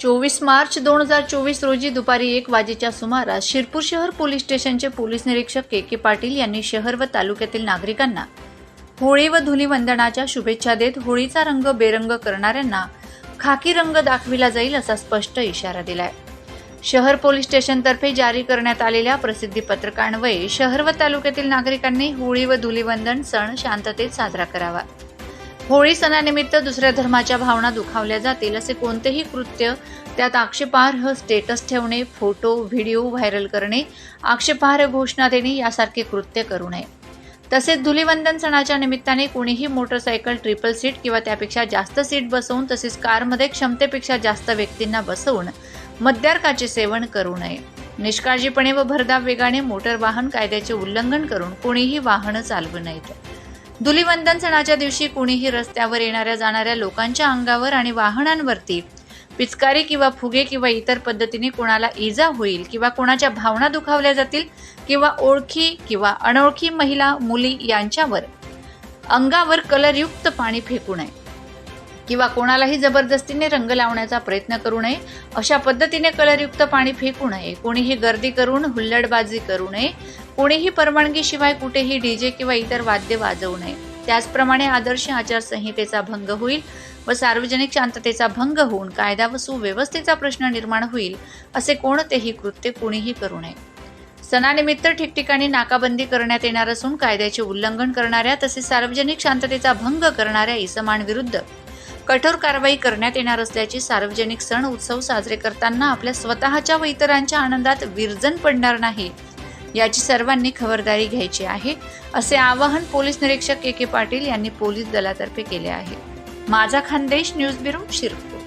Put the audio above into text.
चोवीस मार्च दोन हजार चोवीस रोजी दुपारी एक वाजेच्या सुमारास शिरपूर शहर पोलीस स्टेशनचे पोलीस निरीक्षक के के पाटील यांनी शहर व तालुक्यातील नागरिकांना होळी व धुलीवंदनाच्या शुभेच्छा देत होळीचा रंग बेरंग करणाऱ्यांना खाकी रंग दाखविला जाईल असा स्पष्ट इशारा दिलाय. शहर पोलीस स्टेशनतर्फे जारी करण्यात आलेल्या प्रसिद्धी पत्रकान्वये शहर व तालुक्यातील नागरिकांनी होळी व धुलीवंदन सण शांततेत साजरा करावा. होळी सणानिमित्त दुसऱ्या धर्माच्या भावना दुखावल्या जातील असे कोणतेही कृत्य त्यात आक्षेपार्ह स्टेटस ठेवणे फोटो व्हिडिओ व्हायरल करणे आक्षेपार्ह घोषणा देणे यासारखे कृत्य करू नये. तसेच धुलीवंदन सणाच्या निमित्ताने कोणीही मोटरसायकल ट्रिपल सीट किंवा त्यापेक्षा जास्त सीट बसवून तसेच कारमध्ये क्षमतेपेक्षा जास्त व्यक्तींना बसवून मद्यार्काचे सेवन करू नये. निष्काळजीपणे व भरधाव वेगाने मोटर वाहन कायद्याचे उल्लंघन करून कोणीही वाहनं चालवू नयेत धुलीवंदन सणाच्या दिवशी कुणीही रस्त्यावर येणाऱ्या जाणाऱ्या लोकांच्या अंगावर आणि वाहनांवरती पिचकारी किंवा फुगे किंवा इतर पद्धतीने कोणाला इजा होईल किंवा कोणाच्या भावना दुखावल्या जातील किंवा ओळखी किंवा अनोळखी महिला मुली यांच्यावर अंगावर कलरयुक्त पाणी फेकू नये किंवा कोणालाही जबरदस्तीने रंग लावण्याचा प्रयत्न करू नये. अशा पद्धतीने कलरयुक्त पाणी फेकू नये. कोणीही गर्दी करून हुल्लडबाजी करू नये. कोणीही परवानगीशिवाय कुठेही डीजे किंवा इतर वाद्य वाजवू नये. त्याचप्रमाणे आदर्श आचारसंहितेचा भंग होईल व सार्वजनिक शांततेचा भंग होऊन कायदा व सुव्यवस्थेचा प्रश्न निर्माण होईल असे कोणतेही कृत्य कोणीही करू नये. सणानिमित्त ठिकठिकाणी नाकाबंदी करण्यात येणार असून कायद्याचे उल्लंघन करणाऱ्या तसेच सार्वजनिक शांततेचा भंग करणाऱ्या इसमांविरुद्ध कठोर कारवाई करण्यात येणार असल्याची सार्वजनिक सण उत्सव साजरे करताना आपल्या स्वतःच्या व इतरांच्या आनंदात विरजन पडणार नाही याची सर्वांनी खबरदारी घ्यायची आहे असे आवाहन पोलीस निरीक्षक के के पाटील यांनी पोलीस दलातर्फे केले आहे. माझा खानदेश न्यूज ब्युरो शिरपूर.